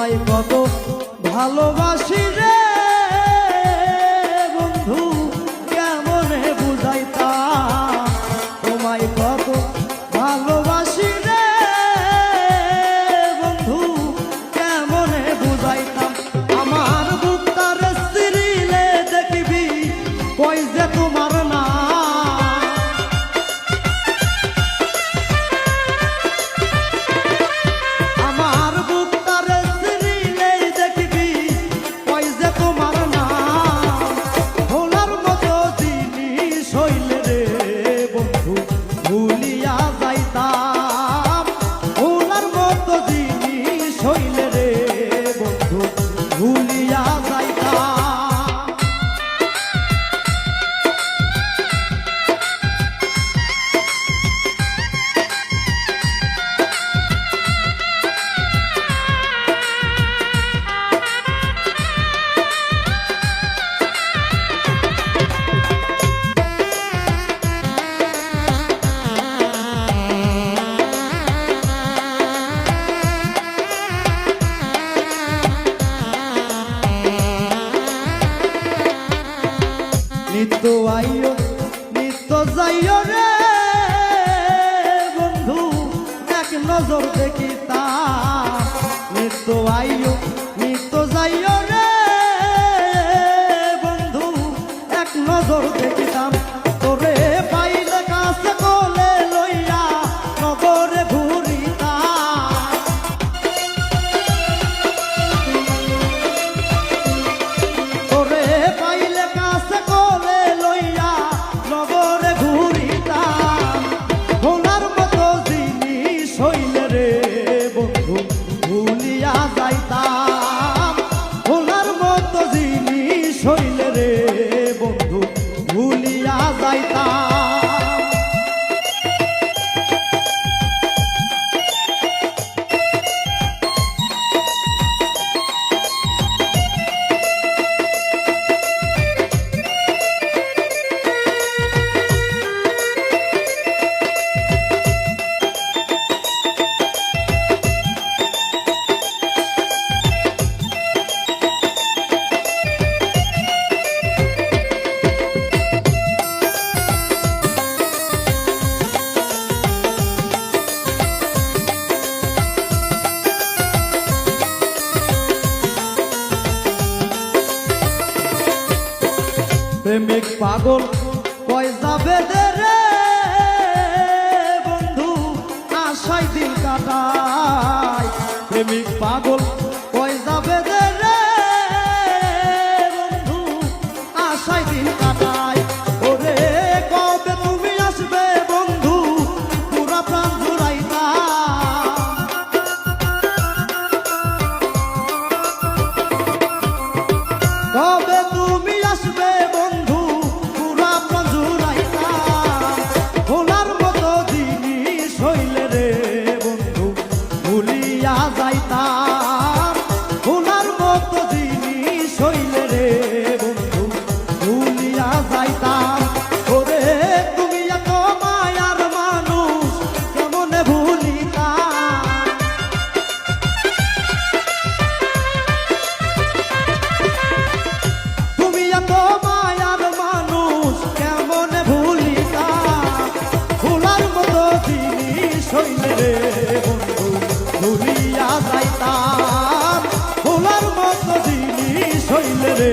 তোমায় কত ভালোবাসি রে বন্ধু, কেমন বুঝাই তা তোমায় কত ভালোবাসি রে বন্ধু, কেমন বুঝাই তা আমার বুকটার স্ত্রী দেখবি, কই যে তোমার যাইও রে বন্ধু এক নজর দেখি তা মৃত্যু আইও প্রেমিক পাগল পয়সা বেদের বন্ধু? আশাই দিন কাটা ভুলিয়া যাইতাম। ভোলার মতো জিনিস হইলে রে